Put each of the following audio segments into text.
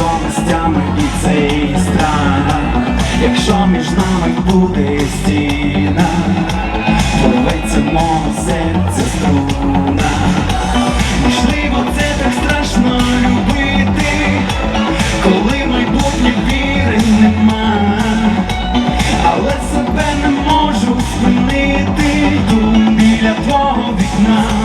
відомостями і цей страх Якщо між нами буде стіна, порветься мого серця струна. Можливо, це так страшно любити, коли майбутнє віри нема, але себе не можу спинити тут біля твого вікна.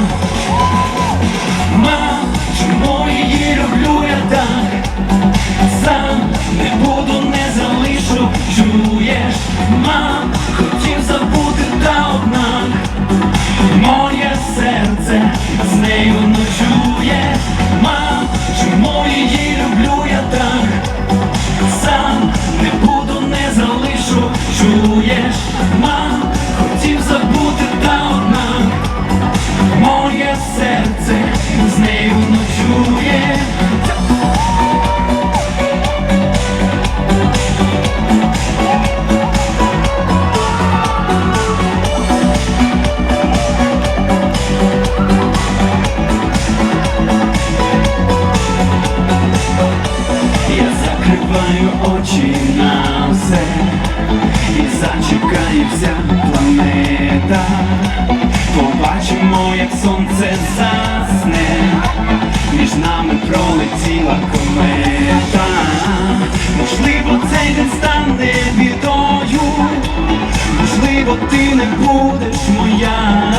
Моє серце з нею ночує, мам, чому її все і зачекається планета. Побачимо, як сонце засне, між нами пролетіла комета. Можливо, цей день стане бідою, можливо, ти не будеш моя.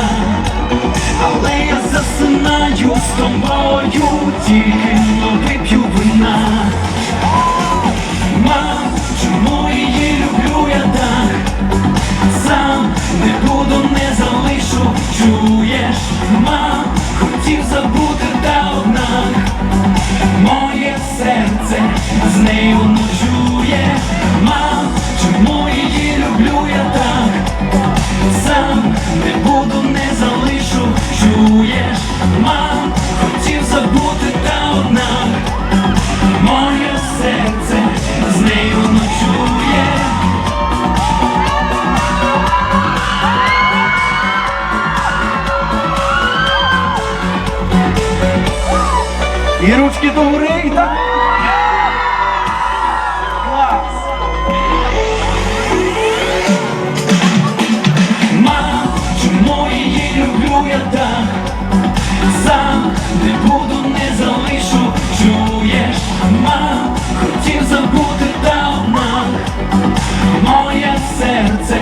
Але я засинаю з тобою, тільки Моє серце з нею ночує, мам, чому її люблю я так? Сам не буду, не залишу, чуєш, мам, хотів забути та однак. Моє серце І ручки до гори, і так. Клас. Чому її люблю я так? Сам не буду, не залишу, чуєш, мам, хотів забути та Моє серце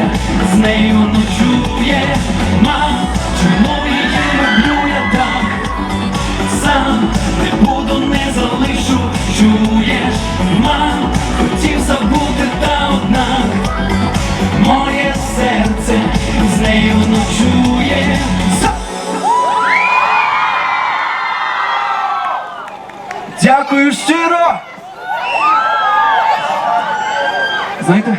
з нею ночує, мам, хотів забути та одна, Моє серце з нею ночує. Дякую щиро! Знаєте,